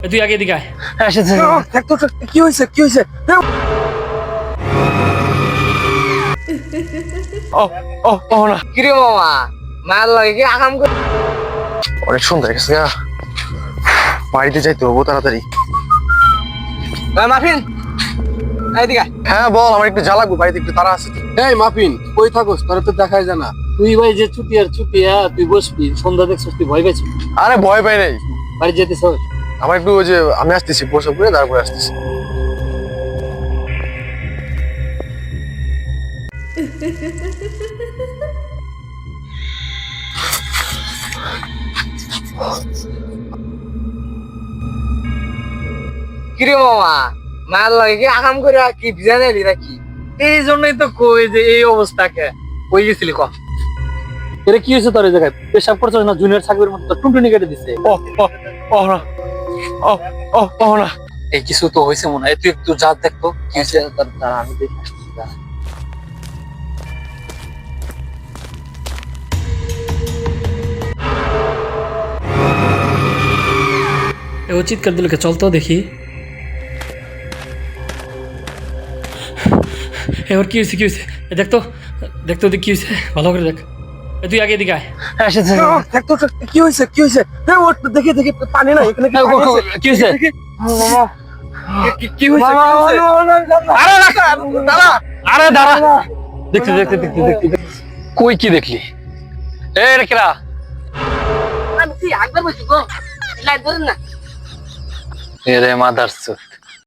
এ, তুই আগে দেখ তো কি হয়েছে কি হয়েছে? ও ও ও না। কিরে মামা? মার লাগে কি আগাম করে অনেক সুন্দর গেছে গা বাড়িতে যাইতে হব তাড়াতাড়ি। মাফিন এইদিকে হ্যাঁ বল আমার একটু জ্বালাগো বাড়িতে একটু তারা আছে এই মাফিন কই থাকোস? তোরা তো দেখাই জানা তুই ভাই যে ছুটি আর ছুটি হ্যাঁ তুই বসবি সন্ধ্যা দেখছিস তুই ভয় পেয়েছিস আরে ভয় পাই নাই। বাড়ি যেতেছ আমার একটু ওই যে আমি আসতেছি বসে করে তারপরে আসতেছি কিরে মামা মার লাগে কি আগাম করে কি বিজানে এলি নাকি এই জন্যই তো কই যে এই অবস্থাকে কই গেছিলি ক এরে কি হয়েছে তোর এই জায়গায় পেশাব করছিস না জুনিয়র সাকিবের মতো টুনটুনি কেটে দিছে ও ও ও না ও ও ও না এই কিছু তো হয়েছে মনে হয় তুই একটু যা দেখতো কি হয়েছে তার তার আমি দেখি আসতেছি, দাঁড়া। এ, ও চিৎকার দিল কে? চল তো দেখি এবার কি হয়েছে কি হয়েছে এ, দেখ তো দেখ তো দেখ কি হয়েছে ভালো করে দেখ এ, তুই আগে এদিকে আয়। তো কি হয়েছে কি হয়েছে? ওট দেখি দেখি পানি না এখানে কি হয়েছে? কি- কি হয়েছে আরে দাঁড়া দেখতে দেখতে দেখতে দেখতে। কই কি দেখলি? এ রে কিরা? আমি তুই একবার বলছি গো। লাইট ধরেন না। এ রে মাদারচোদ।